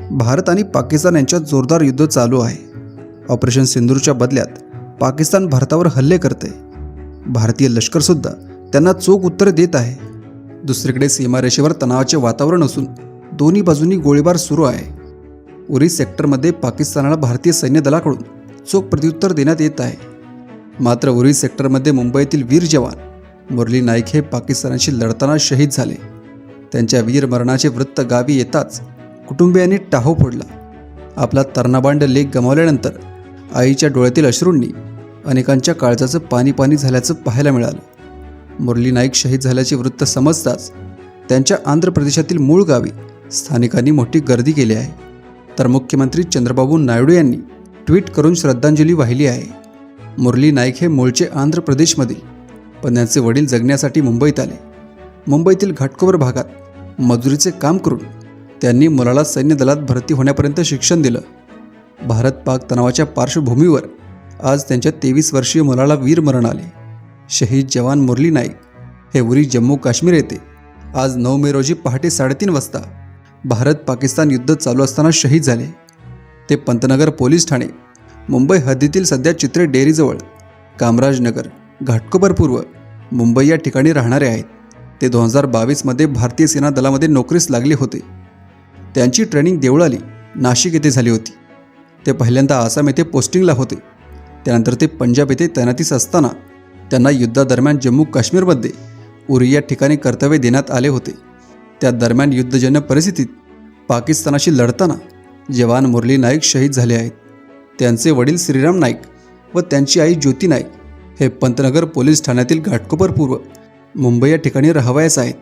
भारत आणि पाकिस्तान यांच्यात जोरदार युद्ध चालू आहे. ऑपरेशन सिंदूरच्या बदल्यात पाकिस्तान भारतावर हल्ले करते. भारतीय लष्करसुद्धा त्यांना चोख उत्तर देत आहे. दुसरीकडे सीमारेषेवर तणावाचे वातावरण असून दोन्ही बाजूंनी गोळीबार सुरू आहे. उरी सेक्टरमध्ये पाकिस्तानाला भारतीय सैन्य दलाकडून चोख प्रत्युत्तर देण्यात येत आहे. मात्र उरी सेक्टरमध्ये मुंबईतील वीर जवान मुरली नाईक हे पाकिस्तानाशी लढताना शहीद झाले. त्यांच्या वीरमरणाचे वृत्त गावी येताच कुटुंबियांनी टाहो फोडला. आपला तरणाबांड लेख गमावल्यानंतर आईच्या डोळ्यातील अश्रूंनी अनेकांच्या काळजाचं पाणी पाणी झाल्याचं पाहायला मिळालं. मुरली नाईक शहीद झाल्याचे वृत्त समजताच त्यांच्या आंध्र प्रदेशातील मूळ गावी स्थानिकांनी मोठी गर्दी केली आहे. तर मुख्यमंत्री चंद्रबाबू नायडू यांनी ट्विट करून श्रद्धांजली वाहिली आहे. मुरली नाईक हे मूळचे आंध्र प्रदेशमधील पण त्यांचे वडील जगण्यासाठी मुंबईत आले. मुंबईतील घाटकोवर भागात मजुरीचे काम करून त्यांनी मुलाला सैन्य दलात भरती होण्यापर्यंत शिक्षण दिलं. भारत पाक तणावाच्या पार्श्वभूमीवर आज त्यांच्या तेवीस वर्षीय मुलाला वीर मरण आले. शहीद जवान मुरली नाईक हे उरी जम्मू काश्मीर येथे आज नऊ मे रोजी पहाटे साडेतीन वाजता भारत पाकिस्तान युद्ध चालू असताना शहीद झाले. ते पंतनगर पोलीस ठाणे मुंबई हद्दीतील सध्या चित्रे डेअरीजवळ कामराजनगर घाटकोपर पूर्व मुंबई या ठिकाणी राहणारे आहेत. ते दोन हजार बावीसमध्ये भारतीय सेना दलामध्ये नोकरीस लागले होते. त्यांची ट्रेनिंग देवळाली. नाशिक येथे झाली होती. ते पहिल्यांदा आसाम येथे पोस्टिंगला होते. त्यानंतर ते पंजाब येथे तैनातीस असताना त्यांना युद्धादरम्यान जम्मू काश्मीरमध्ये उरी या ठिकाणी कर्तव्य देण्यात आले होते. त्या दरम्यान युद्धजन्य परिस्थितीत पाकिस्तानाशी लढताना जवान मुरली नाईक शहीद झाले आहेत. त्यांचे वडील श्रीराम नाईक व त्यांची आई ज्योती नाईक हे पंतनगर पोलीस ठाण्यातील घाटकोपर पूर्व मुंबई या ठिकाणी राहावयास आहेत.